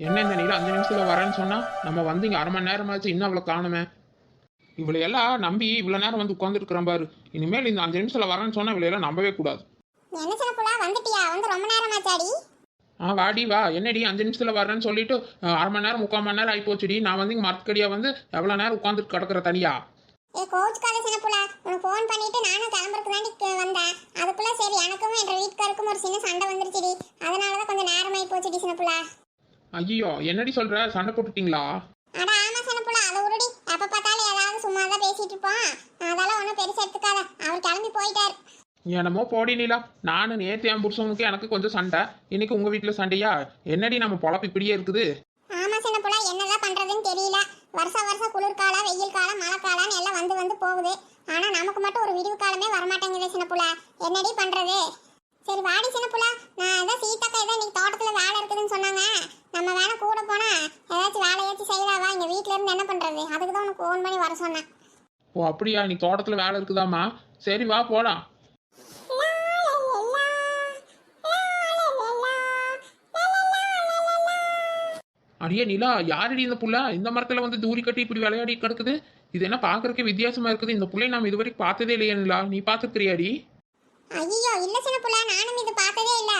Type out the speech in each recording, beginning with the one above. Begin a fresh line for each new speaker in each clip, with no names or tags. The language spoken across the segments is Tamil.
என்ன இந்த நீல அஞ்சு நிமிஷத்துல வரேன்னு சொன்னா நம்ம வந்து இங்க அரை மணி நேரம் ஆச்சு இன்னும் அவளை காணுமே? இவளை எல்லாம் நம்பி இவ்வளவு நேரம் வந்து உட்காந்துருக்கிறேன் பாரு. இனிமேல் இந்த அஞ்சு நிமிஷத்துல வரேன்னு சொன்னா இவளை எல்லாம் நம்பவே கூடாது. ஆ வாடி வா. என்னடி அஞ்சு நிமிஷத்துல வரேன்னு சொல்லிட்டு அரை மணி நேரம் முக்கால் மணி நேரம் ஆகி போச்சுடி நான் வந்து இங்க மரத்துக்கடியா வந்து எவ்வளவு நேரம் உட்காந்துட்டு கிடக்குற தனியா?
ஏ கோச் கால சின்ன புள்ள உனக்கு ஃபோன் பண்ணிட்டு நானும் கிளம்புறதுக்கு தாண்டி வந்தேன். அதுக்குள்ள சரி எனக்கும் என் வீட்டுக்காருக்கும் ஒரு சின்ன சண்டை வந்துருச்சுடி. அதனால தான் கொஞ்சம் நேரமாயி போச்சுடி சின்ன புள்ள
ஐயோ என்னடி சொல்ற? சண்டை போட்டுட்டீங்களா?
அட ஆமா சின்ன புள்ள அதை உருடி. எப்ப பார்த்தாலும் ஏதாவது சும்மா தான் பேசிட்டு இருப்பான் அதெல்லாம் ஒன்றும் பெருசா எடுத்துக்காத. அவர் கிளம்பி போயிட்டார்.
என்னமோ போடி நீலா. நானும் நேத்து என் புருஷனுக்கு எனக்கு கொஞ்சம் சண்டை. இன்னைக்கு உங்க வீட்டுல சண்டையா? என்னடி நம்ம பொழப்பு இப்படியே இருக்குது?
ஆமா சின்ன புள்ள என்னதான் பண்றதுன்னு தெரியல. வருஷம் வருஷம் குளிர்காலம் வெயில் காலம் மழை காலம்னு எல்லாம் வந்து வந்து போகுது. ஆனா நமக்கு மட்டும் ஒரு விடிவு காலமே வரமாட்டேங்குது சின்ன புள்ள என்னடி பண்றது? சரி வாடி சின்ன புள்ள. நான் அதான் சீதாக்கா ஏதோ இன்னைக்கு தோட்டத்தில் வேலை இருக்குதுன்னு சொன்னாங்க. நம்ம வேணா கூட போனால் ஏதாச்சும் வேலையாச்சும் செய்யலாவா இங்கே வீட்ல இருந்து என்ன பண்ணுறது அதுக்கு தான் உனக்கு ஃபோன் பண்ணி வர சொன்னேன்.
ஓ அப்படியா? நீ தோட்டத்தில் வேலை இருக்குதாம்மா? சரி வா போடா அடியே நிலா யாரடி இந்த புள்ள? இந்த மரத்தில் வந்து தூரி கட்டி இப்படி விளையாடி கிடக்குது? இது என்ன பாக்குறதுக்கு வித்தியாசமாக இருக்குது. இந்த புள்ளைய நாம் இதுவரைக்கும் பார்த்ததே இல்லையா நிலா. நீ பார்த்துக்கிறியாடி
ஐயோ இல்ல சின்ன புள்ள நானும் இது பார்த்ததே இல்ல.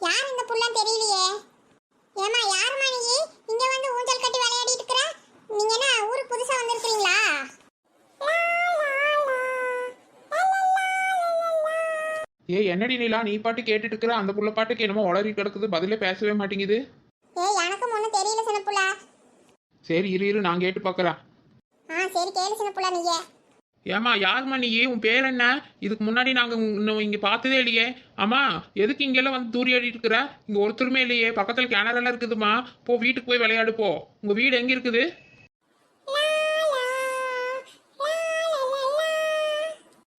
யார் இந்த புள்ளன்னு தெரியலையே. ஏமா யாருமா நீ? இங்க வந்து ஊஞ்சல் கட்டி விளையாடிட்டு இருக்கற? நீங்க என்ன ஊருக்கு புதுசா வந்திருக்கீங்களா
ஏ என்னடி நிலா நீ பாட்டு கேட்டுட்டு இருக்கிற? அந்த புள்ள பாட்டுக்கு என்னமோ உளறி கிடக்குது பதிலே பேசவே மாட்டேங்குது.
ஏய் எனக்கும் ஒன்றும் தெரியல சின்ன புள்ள.
சரி இரு இரு நான் கேட்டு பார்க்கறேன்
ஆ சரி கேளு சின்ன புள்ள நீங்க
ஏமா யாரும்மா நீ? உன் பேர் என்ன? இதுக்கு முன்னாடி நாங்க உங்க- இன்னும் இங்க பார்த்ததே இல்லையே. ஆமா எதுக்கு இங்கெல்லாம் வந்து தூரி ஆடிட்டு இருக்கிற? இங்க ஒருத்தருமே இல்லையே. பக்கத்துல கிணறெல்லாம் இருக்குதுமா போ வீட்டுக்கு போய் விளையாடு போ. உங்க வீடு எங்க இருக்குது?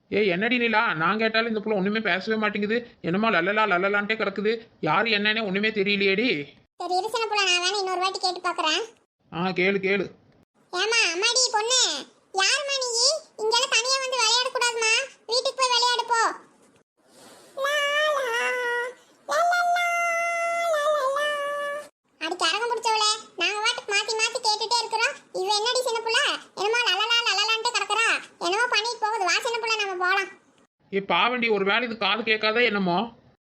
ஏய் என்னடி நிலா? நான் கேட்டாலும் இந்த புள்ள ஒண்ணுமே பேசவே மாட்டேங்குது. என்னமோ லல்லலா லல்லலான்ட்டே கிடக்குது. யார் என்னன்னே ஒண்ணுமே தெரியலையேடி.
சரி இரு சின்ன புள்ள நான் வேணா இன்னொரு வாட்டி கேட்டு பார்க்கறேன்
ஆ கேளு கேளு.
ஏமா அம்மாடி பொண்ணு. யாரும்மா நீ? இங்கெல்லாம் தனியா வந்து விளையாட கூடாதுமா. வீட்டுக்கு போய் விளையாடு போ. அடி கரகம் பிடிச்சவளே நாங்க வாட்டுக்கு மாத்தி மாத்தி கேட்டுட்டே இருக்கிறோம். இவ என்னடி சின்ன புள்ள? என்னமோ லலலா லலலான்ட்டு கிடக்குறா. என்னமோ பண்ணிட்டு போகுது. வா சின்ன புள்ள நம்ம போலாம்.
ஏ பாவண்டி ஒரு வேலை இது காது கேட்காத என்னமோ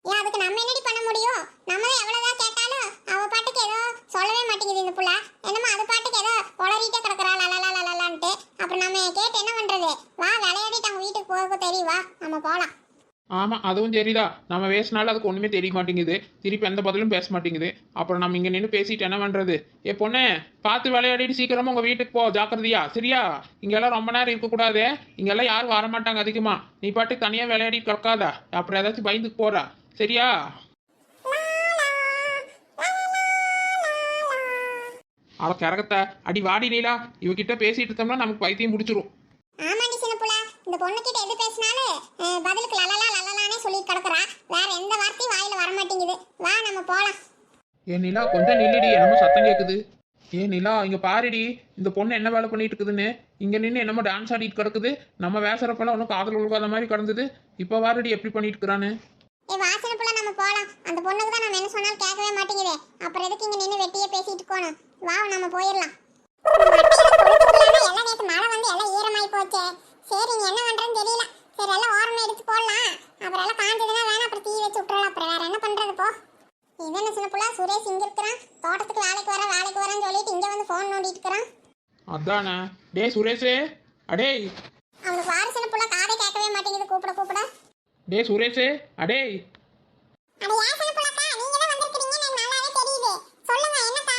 ஏன் அதுக்கு நம்ம என்னடி பண்ண முடியும் நம்ம தான் எவ்வளவுதான் கேட்டாலும் அவ பாட்டுக்கு ஏதோ சொல்லவே மாட்டேங்குது இந்த புள்ள என்னமோ அது பாட்டுக்கு ஏதோ உளறிட்டே கிடக்குறா லலலா லலலான்ட்டு அப்புறம் நம்ம கேட்டு என்ன பண்றது வா விளையாடிட்டு அவங்க வீட்டுக்கு போக தெரியும் வா நம்ம போலாம்
ஆமா அதுவும் சரிதான். நம்ம பேசினாலும் அதுக்கு ஒன்றுமே தெரிய மாட்டேங்குது. திருப்பி எந்த பதிலும் பேச மாட்டேங்குது. அப்புறம் நம்ம இங்கே நின்று பேசிட்டு என்ன பண்றது? ஏ பொண்ணு பார்த்து விளையாடிட்டு சீக்கிரமா உங்க வீட்டுக்கு போ ஜாக்கிரதையா? சரியா? இங்கெல்லாம் ரொம்ப நேரம் இருக்கக்கூடாது இங்கெல்லாம் யாரும் வர மாட்டாங்க அதிகமா. நீ பாட்டுக்கு தனியா விளையாடி கிடக்காதா. அப்புறம் ஏதாச்சும் பயந்துக்கு போறா. சரியா? அவ கரகத்தை. அடி வாடி நீலா. இவகிட்ட பேசிட்டு இருந்தோம்னா நமக்கு பைத்தியம் முடிச்சிரும்
இந்த பொண்ணுகிட்ட எது பேசினாலும் பதிலுக்கு லலலா லலலானே சொல்லி கிடக்குறா வேற எந்த வார்த்தையும் வாயில வர மாட்டேங்குது வா நம்ம போலாம்
ஏ நிலா கொஞ்சம் நில்லுடி என்னமோ சத்தம் கேக்குது ஏ நிலா இங்க பாருடி இந்த பொண்ணு என்ன வேலை பண்ணிட்டு இருக்குதுன்னு இங்க நின்று என்னமோ டான்ஸ் ஆடிட்டு கிடக்குது நம்ம பேசுறப்பெல்லாம் ஒன்றும் காதல் உழுகாத மாதிரி கிடந்தது இப்போ வாருடி எப்படி பண்ணிட்டு இருக்கிறான்னு
ஏ புள்ள நம்ம போலாம் அந்த பொண்ணுக்கு தான் நம்ம என்ன சொன்னாலும் கேட்கவே மாட்டேங்குதே அப்புறம் எதுக்கு இங்க நின்று வெட்டியே பேசிட்டு போனோம் வா நம்ம போயிடலாம் எல்லாம் நேற்று மழை வந்து எல்லாம் ஈரமாயி போச்சே சரி நீ என்ன பண்றேன்னு தெரியல. சரி எல்லாம் ஓரமா எடுத்து போடலாம். அப்புறம் எல்லாம் காஞ்சதுன்னா வேணா அப்புறம் தீ வச்சு விட்டுறலாம். அப்புறம் வேற என்ன பண்றது போ. என்ன சின்ன புள்ள? சுரேஷ் இங்க இருக்கிறான். தோட்டத்துக்கு வேலைக்கு வர வேலைக்கு வரேன்னு சொல்லிட்டு இங்க வந்து ஃபோன் நோண்டிட்டு இருக்கிறான்.
அதானே? டே சுரேஷே. அடேய்
அவனுக்கு வார சின்ன புள்ள காதை கேட்கவே மாட்டேங்குது. கூப்பிட கூப்பிட.
டே சுரேஷே. அடேய்.
அட ஏன் சின்ன புள்ளக்கா நீங்க தான் வந்திருக்கீங்க எனக்கு நல்லாவே தெரியுது சொல்லுங்க என்னக்கா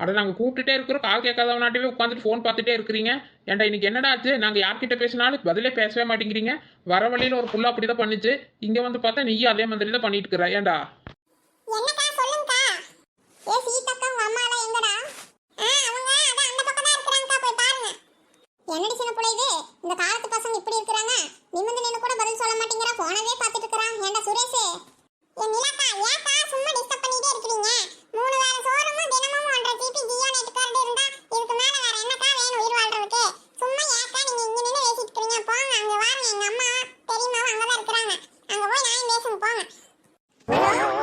அட நாங்கள் கூப்பிட்டுட்டே இருக்கிறோம். கால் கேட்காதவனாட்டவே உட்காந்துட்டு ஃபோன் பார்த்துட்டே இருக்கிறீங்க. ஏன்டா இன்னைக்கு என்னடா ஆச்சு? நாங்கள் யார்கிட்ட பேசினாலும் பதிலே பேசவே மாட்டேங்கிறீங்க. வர வழியில் ஒரு புள்ள அப்படி தான் பண்ணுச்சு. இங்கே வந்து பார்த்தா நீயும் அதே மாதிரி தான் பண்ணிட்டு இருக்கிற. ஏன்டா
பக்கம் தான் பாருங்க. என்னடி சின்ன பிள்ளை இது? இந்த காலத்து பசங்க இப்படி இருக்கிறாங்க. நிமிந்து நின்று கூட பதில் சொல்ல மாட்டேங்கிற. போனவே பார்த்துட்டு இருக்கறான் ஏண்டா சுரேஷ் ஏ நிலாக்கா ஏக்கா சும்மா டிஸ்டர்ப் பண்ணிட்டே இருக்கீங்க மூணு வேளை சோறும் தினமும் ஒன்றரை ஜிபி ஜியோ நெட் கார்டு இருந்தா இதுக்கு மேல வேற என்னக்கா வேணும் உயிர் வாழ்றதுக்கு சும்மா ஏக்கா நீங்க இங்க நின்னு பேசிட்டு இருக்கீங்க போங்க அங்க வாங்க எங்க அம்மா பெரியம்மாவும் அங்கதான் இருக்கறாங்க அங்க போய் நான் பேசுங்க போங்க ஹலோ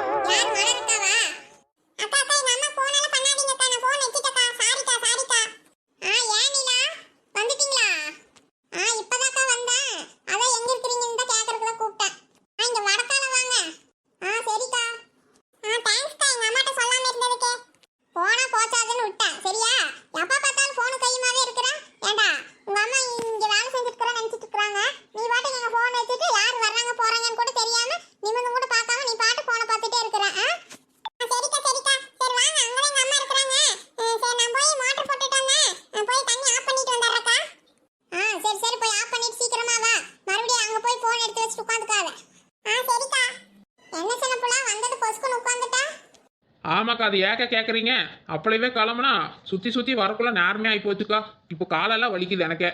எனக்கு அது ஏக்க கேட்குறீங்க அப்படியே கிளம்புனா சுற்றி சுற்றி வரக்குள்ள நேரமே ஆகி போச்சுக்கா. இப்போ காலெல்லாம் வலிக்குது எனக்கே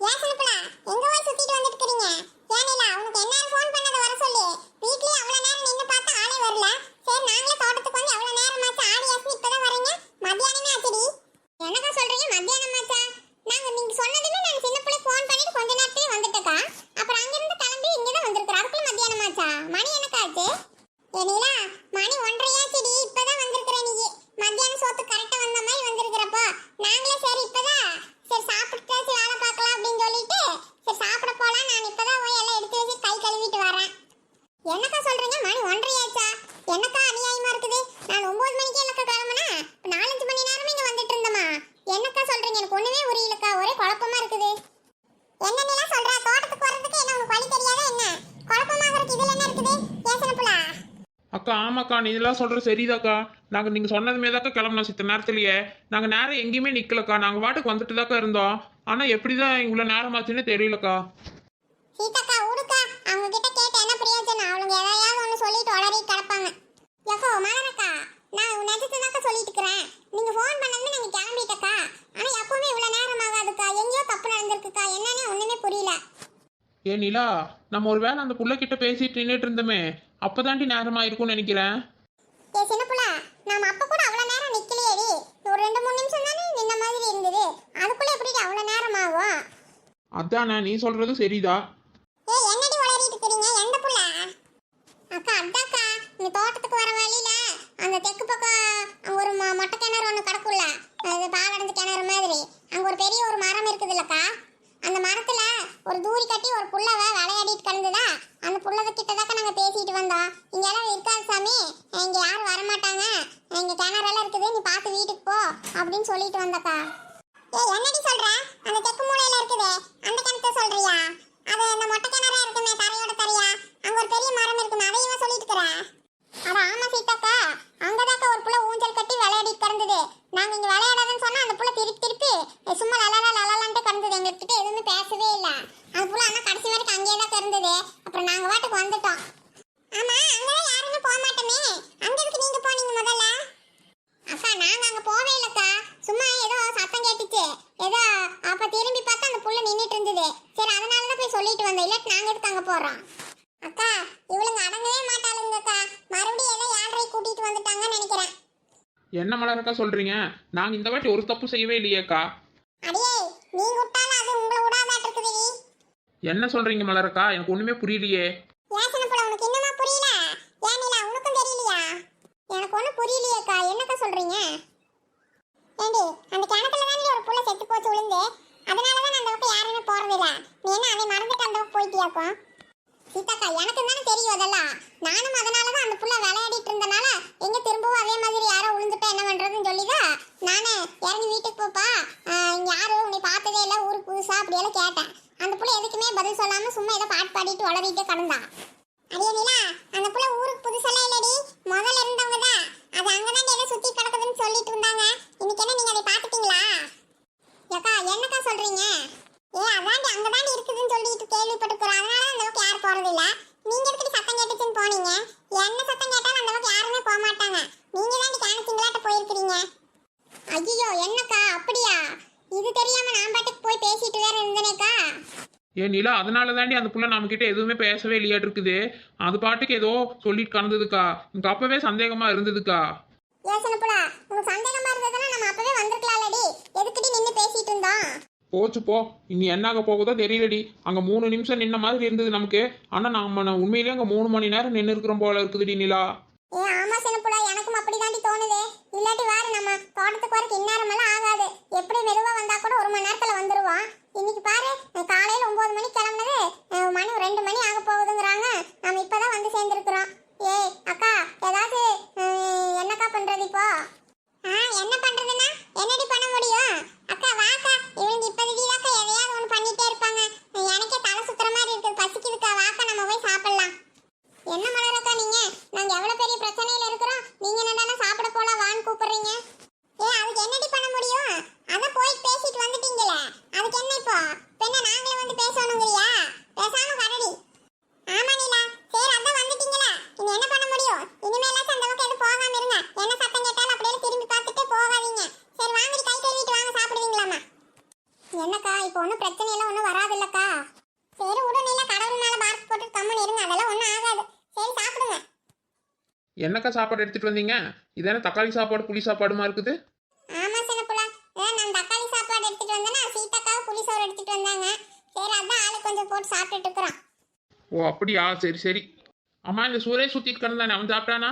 ஏன் சின்னப்புல எங்க போய் சுத்திட்டு வந்துட்டு இருக்கீங்க ஏனிலா உனக்கு என்ன ஃபோன் பண்ணத வர சொல்லி வீட்லயே அவ்வளவு நேரம் நின்னு பார்த்தா ஆளே வரல சரி நாங்களே தோட்டத்துக்கு வந்து அவ்வளவு நேரம் ஆச்சு ஆடி ஆசி இப்பதான் வரீங்க மத்தியானமே ஆச்சுடி என்னக்கா சொல்றீங்க மத்தியானம் ஆச்சா நாங்க நீங்க சொன்னதுமே நான் சின்ன பிள்ளை ஃபோன் பண்ணிட்டு கொஞ்ச நேரத்திலே வந்துட்டக்கா அப்புறம் அங்கிருந்து கிளம்பி இங்க தான் வந்திருக்கிறோம் அதுக்குள்ள மத்தியானம் ஆச்சா மணி என்னக்கா ஆச்சு ஏனிலா மணி ஒன்றரையாச்சுடி இப்பதான் வந்திருக்கிற நீ மத்தியானம் சோத்து கரெக்டா வந்த மாதிரி வந்திருக்கிறப்போ நாங்களே சரி இப்பதான் சரி சாப்பிட்டு சரி வேலை பார்க்கலாம் அப்படின்னு சொல்லிட்டு சரி சாப்பிட போலாம் நான் இப்பதான் போய் எல்லாம் எடுத்து வச்சு கை கழுவிட்டு வரேன் என்னக்கா சொல்றீங்க மணி ஒன்றரையாச்சா என்னக்கா அநியாயமா இருக்குது நான் ஒன்பது மணிக்கே இல்லக்கா கிளம்புனா இப்ப நாலஞ்சு மணி நேரம் இங்க வந்துட்டு இருந்தோமா என்னக்கா சொல்றீங்க எனக்கு ஒண்ணுமே புரியலக்கா ஒரே குழப்பமா இருக்குது என்ன நீலா சொல்ற தோட்டத்துக்கு வர்றதுக்கு என்ன உனக்கு வழி தெரியாதா என்ன குழப்பமாகறதுக்கு இதுல என்ன இருக்குது ஏசன புலா
அக்கா ஆமாக்கா நீ இதெல்லாம் சொல்கிற சரிதாக்கா. நாங்கள் நீங்கள் சொன்னதுமே தாக்கா கிளம்புனோம் சித்த நேரத்துலையே. நாங்கள் நேரம் எங்கேயுமே நிற்கலக்கா நாங்கள் வாட்டுக்கு வந்துட்டு தாக்கா இருந்தோம். ஆனால் எப்படி தான் இவ்வளோ நேரம் ஆச்சுன்னு தெரியலக்கா.
சீதாக்கா உடுக்கா அவங்க கிட்ட கேட்டு என்ன பிரயோஜனம்? அவளுங்க எதையாவது ஒன்று சொல்லிட்டு உளறி கிடப்பாங்க. எக்கோ மலரக்கா நான் நிஜத்துதாக்கா சொல்லிட்டு இருக்கிறேன் நீங்க ஃபோன் பண்ணதுமே நாங்க கிளம்பிட்டக்கா. ஆனா எப்பவுமே இவ்வளவு நேரம் ஆகாதுக்கா எங்கேயோ தப்பு நடந்திருக்குக்கா. என்னன்னே ஒண்ணுமே புரியல.
ஏ நிலா நம்ம ஒரு வேளை அந்த புள்ளக்கிட்ட பேசிட்டு நின்றுட்டு இருந்தோமே. அப்போதாண்டி நேரமாக இருக்கும்னு நினைக்கிறேன்
ஏ சின்னப்புல நாம அப்ப கூட அவ்வளவு நேரம் நிக்கலையேடி. ஒரு ரெண்டு மூணு நிமிஷம் தானே நின்ன மாதிரி இருந்தது. அதுக்குள்ள எப்படி அவ்வளவு நேரம் ஆகும்
அதானே நீ சொல்கிறது சரிதா.
ஏய் என்னடி உளறிட்டு இருக்கீங்க? எந்த புள்ள? அக்கா அதாக்கா இந்த தோட்டத்துக்கு வர வழியில அந்த தெற்கு பக்கம் அங்க ஒரு மொ- மொட்டை கிணறு ஒன்று கிடக்குல்ல அது பாலடைஞ்ச கிணறு மாதிரி. அங்க ஒரு பெரிய ஒரு மரம் இருக்குதுல்லக்கா. அந்த மரத்துல ஒரு தூரி கட்டி ஒரு புள்ளவ விளையாடிட்டு கிடந்ததா? அந்த புள்ளவ கிட்டதாக்கா நாங்க பேசிட்டு வந்தோம் இங்க எல்லாம் இருக்காது சாமி இங்க யாரும் வரமாட்டாங்க இங்க கிணறெல்லாம் இருக்குது நீ பார்த்து வீட்டுக்கு போ அப்படின்னு சொல்லிட்டு வந்தக்கா ஏய் என்னடி சொல்ற அந்த தெற்கு மூலையில இருக்குதே அந்த கிணத்தை சொல்றியா அது அந்த மொட்டை கிணறா இருக்குமே தரையோட தரையா அங்க ஒரு பெரிய மரம் இருக்குமே அதை இவன் சொல்லிட்டு இருக்கிற அட ஆமா சீதாக்கா அங்கதாக்கா ஒரு புள்ள ஊஞ்சல் கட்டி விளையாடி கிடந்தது நாங்க இங்க விளையாடாதுன்னு சொன்னா அந்த புள்ள திருப்பி திருப்பி "ஏய், சும்மா லலலா லலலான்ட்டு கிடந்தது எங்ககிட்ட எதுவுமே பேசவே இல்ல அந்த புள்ள ஆனா கடைசி வரைக்கும் அங்கேயே தான் இருந்தது அப்புறம் நாங்க வாட்டுக்கு வந்துட்டோம் ஆமா அங்கதான் யாருமே போக மாட்டோமே அங்க எதுக்கு நீங்க போனீங்க முதல்ல அக்கா நாங்க அங்க போவே இல்லக்கா சும்மா ஏதோ சத்தம் கேட்டுச்சு ஏதோ அப்ப திரும்பி பார்த்தா அந்த புள்ள நின்னுட்டு இருந்தது சரி அதனால தான் போய் சொல்லிட்டு வந்தேன் இல்லாட்டி நாங்க எதுக்கு அங்க போறோம் அக்கா இவளுங்க அடங்கவே மாட்டாளுங்கக்கா மறுபடியும் ஏதோ ஏழரை கூட்டிட்டு வந்துட்டாங்கன்னு நினைக்கிறேன்.
என்ன மலரக்கா சொல்கிறீங்க நாங்கள் இந்த வாட்டி ஒரு தப்பு செய்யவே இல்லையேக்கா
அடியே நீங்க விட்டாலும் அது உங்களை விடாதாட்டு இருக்குது
என்ன சொல்கிறீங்க மலரக்கா? எனக்கு ஒன்றுமே புரியலையே.
ஏசன போல உனக்கு என்னமா புரியல? ஏன் நிலா உனக்கும் தெரியலையா? எனக்கு ஒன்றும் புரியலையேக்கா என்னக்கா சொல்றீங்க? ஏண்டி அந்த கிணத்துல தான் ஒரு புள்ள செத்து போச்சு விழுந்து யாருமே நீ என்ன அதை மறந்துட்டு அந்த பக்கம் போயிட்டியாக்கும் சீதாக்கா எனக்கு தானே தெரியும் அதெல்லாம். நானும் அதனால தான் அந்த புள்ள விளையாடிட்டு இருந்தனால எங்க திரும்பவும் அதே மாதிரி யாரோ விழுந்துட்டா என்ன பண்றதுன்னு சொல்லிதான் நானே இறங்கி வீட்டுக்கு போப்பா. ஆஹ் இங்க யாரும் உன்னை பார்த்ததே இல்லை ஊருக்கு புதுசா அப்படியெல்லாம் கேட்டேன். அந்த புள்ள எதுக்குமே பதில் சொல்லாம சும்மா ஏதோ பாட்டு பாடிட்டு உளறிட்டே கிடந்தா. அடியே நிலா அந்த புள்ள ஊருக்கு புதுசெல்லாம் இல்லடி. முதல்ல இருந்தவங்க தான் அது அங்கதான் ஏதோ சுத்தி கிடக்குதுன்னு சொல்லிட்டு இருந்தாங்க இன்னைக்கு என்ன நீங்க அதை பாத்துட்டீங்களா ஏக்கா என்னக்கா சொல்றீங்க ஏ அதாண்டி அங்கதாண்டி இருக்குதுன்னு சொல்லிட்டு கேள்விப்பட்டுக்கிறோம் அதனால அந்த அளவுக்கு யாரும் போறது இல்ல நீங்க எதுக்கு சத்தம் கேட்டுச்சுன்னு போனீங்க என்ன சத்தம் கேட்டாலும் அந்த அளவுக்கு யாருமே போக மாட்டாங்க நீங்க தாண்டி கேனச்சிங்களாட்ட போயிருக்கிறீங்க ஐயோ என்னக்கா அப்படியா இது தெரியாம நான் பாட்டுக்கு போய் பேசிட்டு வேற இருந்தனேக்கா
ஏன் நிலா அதனால தாண்டி அந்த புள்ள நம்மக்கிட்ட எதுவுமே பேசவே இல்லையாட்டு இருக்குது அது பாட்டுக்கு ஏதோ சொல்லிட்டு கலந்ததுக்கா. எனக்கு அப்பவே சந்தேகமா இருந்ததுக்கா?
நம்ம
போச்சு போ. இனி என்னாக போகுதோ தெரியலடி. அங்கே மூணு நிமிஷம் நின்ன மாதிரி இருந்தது நமக்கு. ஆனால் நம்ம உண்மையிலேயே அங்கே மூணு மணி நேரம் நின்று இருக்கிறோம் போல இருக்குதுடி நிலா.
ஏ ஆமா சின்னப்புல எனக்கும் அப்படிதாண்டி தோணுது. இல்லாட்டி வாரு நம்ம தோட்டத்துக்கு வரைக்கும் இந்நேரமெல்லாம் ஆகாது. எப்படி மெதுவா வந்தா கூட ஒரு மணி நேரத்துல வந்துருவோம். இன்னைக்கு பாரு ஒன்பது மணிக்கு கிளம்புனது மணி ரெண்டு மணி ஆக என்னக்கா சாப்பாடு எடுத்துட்டு வந்தீங்க? இதான தக்காளி சாப்பாடு புளி சாப்பாடுமா இருக்குது?
ஆமா சின்னப்புள்ள நான் தக்காளி சாப்பாடு எடுத்துட்டு வந்தேனா சீதாக்காவும் புளி சோறு எடுத்துட்டு வந்தாங்க. சரி கொஞ்சம் போட்டு சாப்பிட்டுட்டு இருக்கிறான்.
ஓ அப்படியா? சரி சரி. அம்மா இந்த சூரே சுத்திட்டு கிடந்தானே? அவன் சாப்பிட்டானா?